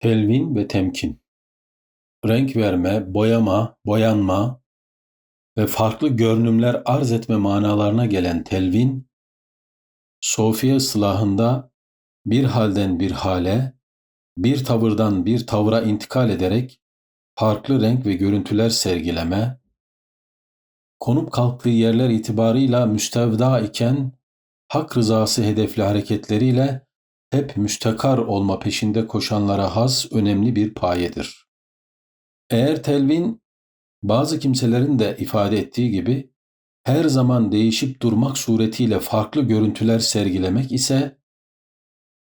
Telvin ve temkin. Renk verme, boyama, boyanma ve farklı görünümler arz etme manalarına gelen telvin, Sofiye ıslahında bir halden bir hale, bir tavırdan bir tavra intikal ederek farklı renk ve görüntüler sergileme, konup kalktığı yerler itibarıyla müstevda iken hak rızası hedefli hareketleriyle hep müstakar olma peşinde koşanlara has önemli bir payedir. Eğer telvin bazı kimselerin de ifade ettiği gibi her zaman değişip durmak suretiyle farklı görüntüler sergilemek ise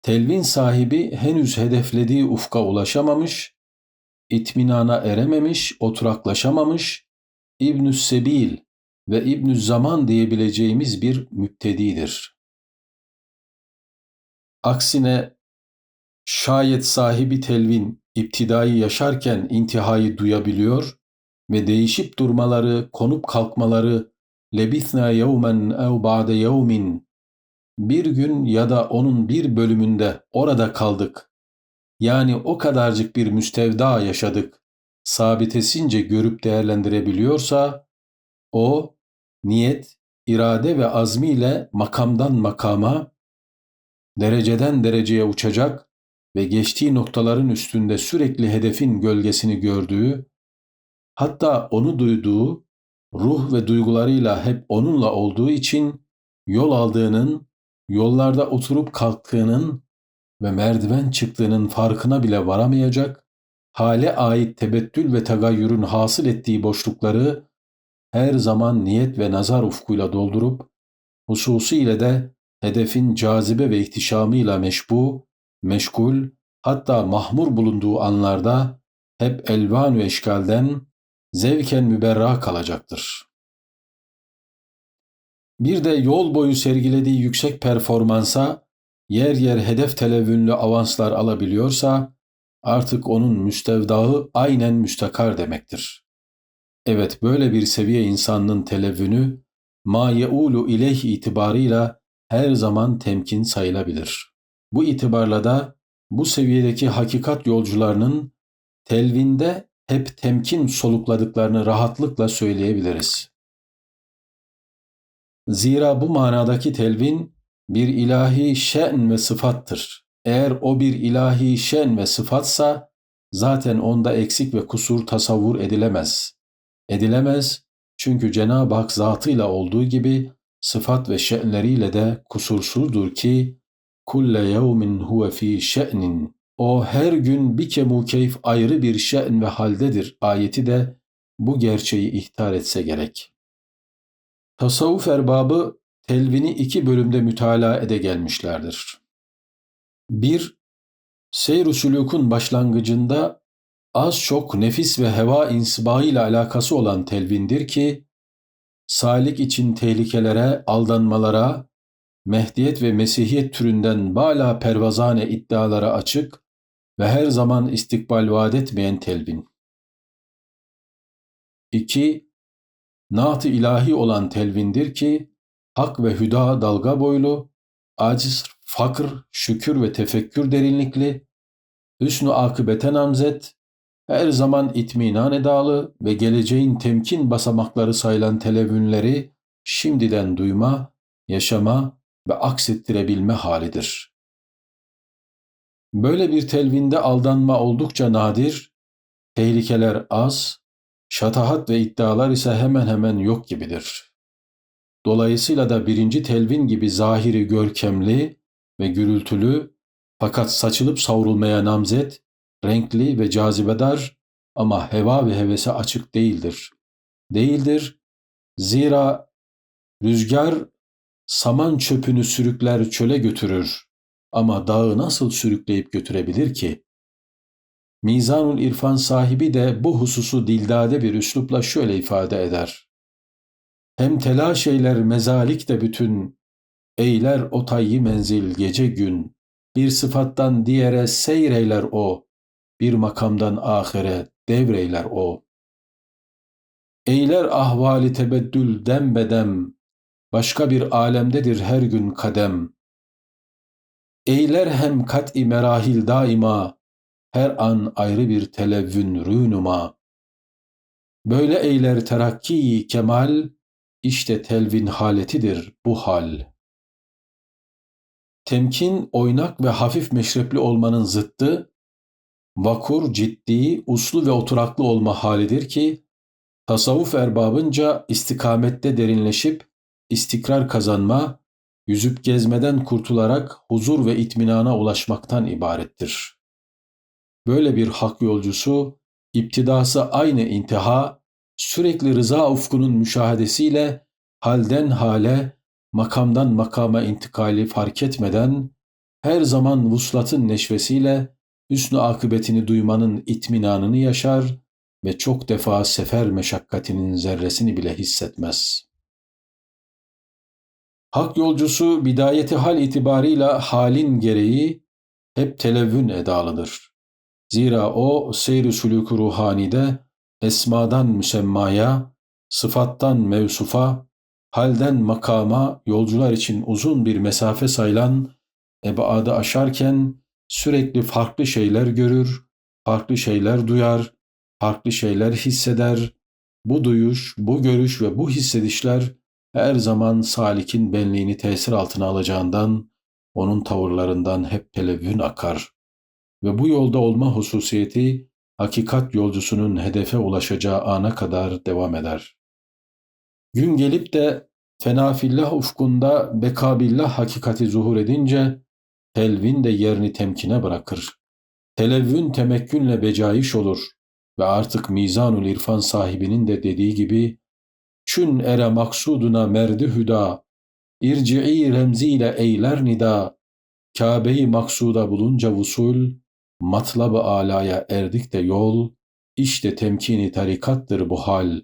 telvin sahibi henüz hedeflediği ufka ulaşamamış, itminana erememiş, oturaklaşamamış, İbnü Sebil ve İbnü Zaman diyebileceğimiz bir müptedidir. Aksine şayet sahibi telvin iptidayı yaşarken intihayı duyabiliyor ve değişip durmaları, konup kalkmaları lebithna yevmen ev ba'de yevmin bir gün ya da onun bir bölümünde orada kaldık. Yani o kadarcık bir müstevda yaşadık. Sabitesince görüp değerlendirebiliyorsa o niyet, irade ve azmiyle makamdan makama, dereceden dereceye uçacak ve geçtiği noktaların üstünde sürekli hedefin gölgesini gördüğü, hatta onu duyduğu, ruh ve duygularıyla hep onunla olduğu için yol aldığının, yollarda oturup kalktığının ve merdiven çıktığının farkına bile varamayacak, hale ait tebettül ve tagayyürün hasıl ettiği boşlukları her zaman niyet ve nazar ufkuyla doldurup, hususiyle de hedefin cazibe ve ihtişamıyla meşbu, meşgul, hatta mahmur bulunduğu anlarda hep elvan ve eşkalden zevken müberra kalacaktır. Bir de yol boyu sergilediği yüksek performansa yer yer hedef televünlü avanslar alabiliyorsa artık onun müstevdağı aynen müstakar demektir. Evet böyle bir seviye insanın televünü ma yeulu ileyh itibarıyla her zaman temkin sayılabilir. Bu itibarla da bu seviyedeki hakikat yolcularının telvinde hep temkin solukladıklarını rahatlıkla söyleyebiliriz. Zira bu manadaki telvin bir ilahi şen ve sıfattır. Eğer o bir ilahi şen ve sıfatsa zaten onda eksik ve kusur tasavvur edilemez. Edilemez çünkü Cenab-ı Hak zatıyla olduğu gibi sıfat ve şe'nleriyle de kusursuzdur ki kulle yevmin huve fi şe'nin o her gün bir kemu keyf ayrı bir şe'n ve haldedir ayeti de bu gerçeği ihtar etse gerek. Tasavvuf erbabı telvini iki bölümde mütalaa ede gelmişlerdir. Bir, seyr-u sülükün başlangıcında az çok nefis ve heva insibahıyla alakası olan telvindir ki, salik için tehlikelere, aldanmalara, Mehdiyet ve Mesihiyet türünden bala pervazane iddialara açık ve her zaman istikbal vaat etmeyen telvin. 2. Naat-ı ilahi olan telvindir ki, hak ve hüda dalga boylu, aciz, fakr, şükür ve tefekkür derinlikli, hüsnü akıbete namzet, her zaman itminan edalı ve geleceğin temkin basamakları sayılan televünleri şimdiden duyma, yaşama ve aksettirebilme halidir. Böyle bir telvinde aldanma oldukça nadir, tehlikeler az, şatahat ve iddialar ise hemen hemen yok gibidir. Dolayısıyla da birinci telvin gibi zahiri görkemli ve gürültülü fakat saçılıp savrulmaya namzet, renkli ve cazibedar ama heva ve hevese açık değildir. Değildir, zira rüzgar saman çöpünü sürükler çöle götürür ama dağı nasıl sürükleyip götürebilir ki? Mizanul İrfan sahibi de bu hususu dildade bir üslupla şöyle ifade eder. Hem telaş eyler mezalik de bütün, eyler o tayyi menzil gece gün, bir sıfattan diğere seyreyler o, bir makamdan ahire devreyler o. Eyler ahvali tebeddül dembedem, başka bir alemdedir her gün kadem. Eyler hem kat'i merahil daima, her an ayrı bir televvün rünuma. Böyle eyler terakki kemal, işte telvin haletidir bu hal. Temkin, oynak ve hafif meşrepli olmanın zıttı, vakur, ciddi, uslu ve oturaklı olma halidir ki, tasavvuf erbabınca istikamette derinleşip, istikrar kazanma, yüzüp gezmeden kurtularak huzur ve itminana ulaşmaktan ibarettir. Böyle bir hak yolcusu, iptidası aynı intiha, sürekli rıza ufkunun müşahedesiyle halden hale, makamdan makama intikali fark etmeden, her zaman vuslatın neşvesiyle hüsnü akıbetini duymanın itminanını yaşar ve çok defa sefer meşakkatinin zerresini bile hissetmez. Hak yolcusu bidayeti hal itibarıyla halin gereği hep televvün edalıdır. Zira o seyr-i sülûk ruhanide esmadan müsemmaya, sıfattan mevsufa, halden makama yolcular için uzun bir mesafe sayılan ebadı aşarken sürekli farklı şeyler görür, farklı şeyler duyar, farklı şeyler hisseder. Bu duyuş, bu görüş ve bu hissedişler her zaman salikin benliğini tesir altına alacağından, onun tavırlarından hep televvün akar. Ve bu yolda olma hususiyeti, hakikat yolcusunun hedefe ulaşacağı ana kadar devam eder. Gün gelip de fenafillah ufkunda bekabillah hakikati zuhur edince, telvin de yerini temkine bırakır. Televvün temekkünle becaiş olur ve artık mizanul irfan sahibinin de dediği gibi Çün ere maksuduna merdi hüda, irci'i remziyle eyler nida, Kabe'yi maksuda bulunca vusul, matlab-ı alaya erdik de yol, işte temkini tarikattır bu hal,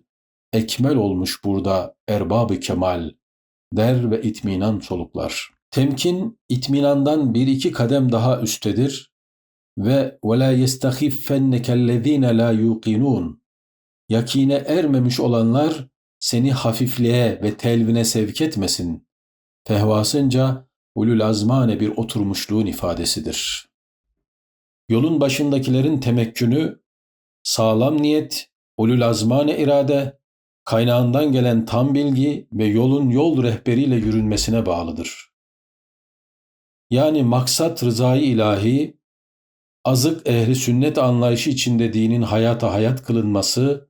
ekmel olmuş burada erbab-ı kemal, der ve itminan soluklar. Temkin, itminandan bir iki kadem daha üstedir ve وَلَا يَسْتَخِفَّنَّكَ الَّذ۪ينَ لَا يُوقِنُونَ Yakine ermemiş olanlar seni hafifliğe ve telvine sevk etmesin. Fehvasınca ulul azmane bir oturmuşluğun ifadesidir. Yolun başındakilerin temekkünü, sağlam niyet, ulul azmane irade, kaynağından gelen tam bilgi ve yolun yol rehberiyle yürünmesine bağlıdır. Yani maksat rızayı ilahi, azık ehli sünnet anlayışı içinde dinin hayata hayat kılınması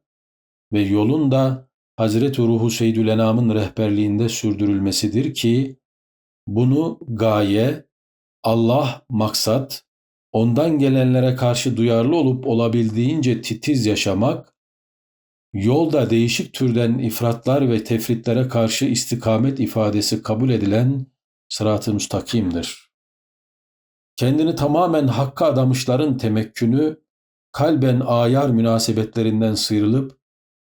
ve yolun da Hazreti Ruhu Seyyidül Enam'ın rehberliğinde sürdürülmesidir ki bunu gaye, Allah maksat, ondan gelenlere karşı duyarlı olup olabildiğince titiz yaşamak, yolda değişik türden ifratlar ve tefritlere karşı istikamet ifadesi kabul edilen sırat-ı müstakimdir. Kendini tamamen hakka adamışların temekkünü, kalben ayar münasebetlerinden sıyrılıp,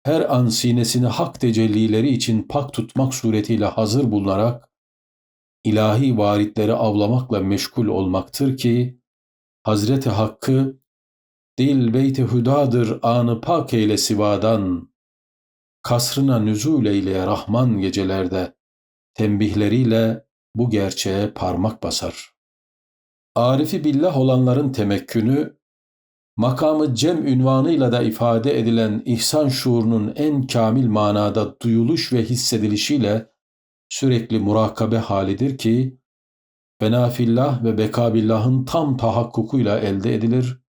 her an sinesini hak tecellileri için pak tutmak suretiyle hazır bulunarak, ilahi varitleri avlamakla meşgul olmaktır ki, Hazreti Hakk'ı, dil beyti hüdadır anı pak eyle sivadan, kasrına nüzul eyle Rahman gecelerde, tembihleriyle bu gerçeğe parmak basar. Arifi billah olanların temekkünü, makamı cem ünvanıyla da ifade edilen ihsan şuurunun en kamil manada duyuluş ve hissedilişiyle sürekli murakabe halidir ki, benafillah ve bekabillahın tam tahakkukuyla elde edilir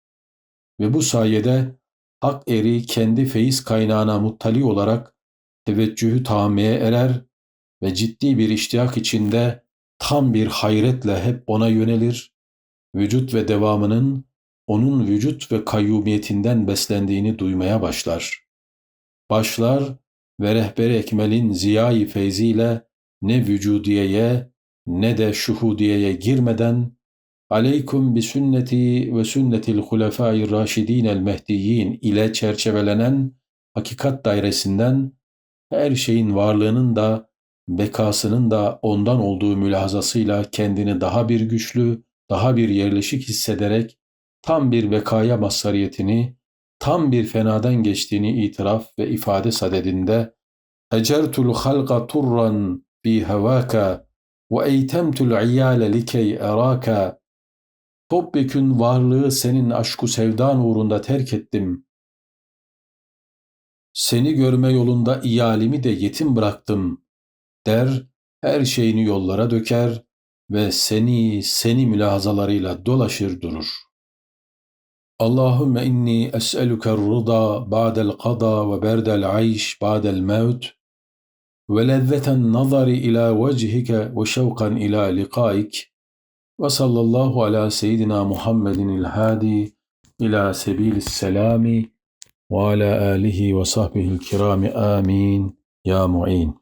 ve bu sayede hak eri kendi feyiz kaynağına muttali olarak teveccühü tahammeye erer ve ciddi bir iştiyak içinde tam bir hayretle hep ona yönelir, vücut ve devamının onun vücut ve kayyumiyetinden beslendiğini duymaya başlar. Başlar ve rehber ekmelin ziyai feyziyle ne vücudiyeye ne de şuhudiyeye girmeden aleykum bi sünneti ve sünnetil hulefai raşidin el mehdiyin ile çerçevelenen hakikat dairesinden her şeyin varlığının da bekasının da ondan olduğu mülahazasıyla kendini daha bir güçlü, daha bir yerleşik hissederek tam bir vekaya mazhariyetini, tam bir fenadan geçtiğini itiraf ve ifade sadedinde Ecertul halqa turran bi hevaka ve eytemtul iyale likey eraka Topyekün varlığı senin aşku sevdan uğrunda terk ettim. Seni görme yolunda iyalimi de yetim bıraktım der, her şeyini yollara döker ve seni seni mülahazalarıyla dolaşır durur. Allahümme inni es'eluke rıda ba'del qada ve berdel ayş ba'del mevt ve lezzeten nazari ila vechike ve şevkan ila likaik ve sallallahu ala seyyidina Muhammedin il hadi ila sebilis selami ve ala alihi ve sahbihi'l kirami amin ya mu'in.